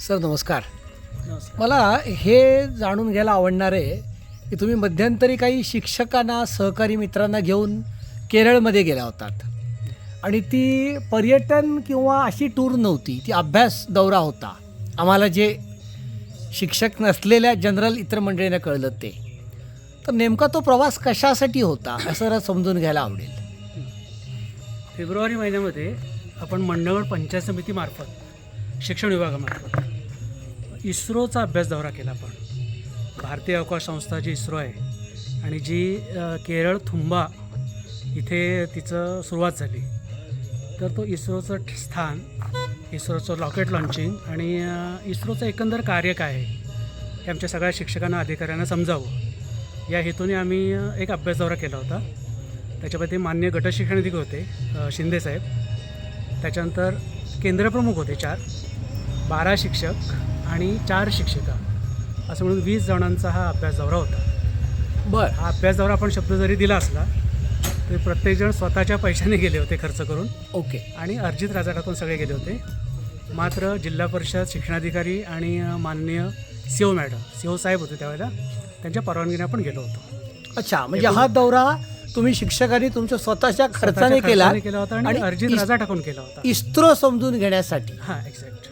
Sir नमस्कार. मला हे जाणून घ्यायला आवडणार आहे की तुम्ही मध्यंतरी काही शिक्षकांना सहकारी मित्रांना घेऊन केरळमध्ये गेला होतात. आणि ती पर्यटन किंवा अशी टूर नव्हती ती अभ्यास दौरा होता. आम्हाला जे शिक्षक नसलेल्या जनरल इतर मंडळींना कळलं ते. तर नेमका तो प्रवास कशासाठी होता असं समजून घ्यायला आवडेल. फेब्रुवारी महिन्यामध्ये आपण मंडळ पंचायत समितीमार्फत शिक्षण विभागामार्फत इस्रोचा अभ्यास दौरा केला आपण. भारतीय अवकाश संस्था जी इस्रो आहे आणि जी केरळ थुंबा इथे तिचं सुरुवात झाली. तर तो इस्रोचं स्थान इस्रोचं रॉकेट लॉन्चिंग आणि इस्रोचं एकंदर कार्य काय आहे हे आमच्या सगळ्या शिक्षकांना अधिकाऱ्यांना समजावं. या हेतूने आम्ही एक अभ्यास दौरा केला होता. त्याच्यामध्ये मान्य गटशिक्षणाधिकारी होते शिंदेसाहेब त्याच्यानंतर केंद्रप्रमुख होते चार. बारा शिक्षक आणि चार शिक्षिका. असं म्हणून वीस जणांचा हा अभ्यास दौरा होता. बरं. हा अभ्यास दौरा आपण शब्द जरी दिला असला तरी प्रत्येकजण स्वतःच्या पैशाने गेले होते खर्च करून. ओके. आणि अर्जित राजा टाकून सगळे गेले होते. मात्र जिल्हा परिषद शिक्षणाधिकारी आणि माननीय C O madam C O साहेब होते त्यावेळेला त्यांच्या परवानगीने आपण गेलो होतो. अच्छा म्हणजे हा दौरा तुम्ही शिक्षकांनी तुमच्या स्वतःच्या खर्चाने केला केला होता आणि अर्जित राजा टाकून केला होता. इस्रो समजून घेण्यासाठी. हां एक्झॅक्ट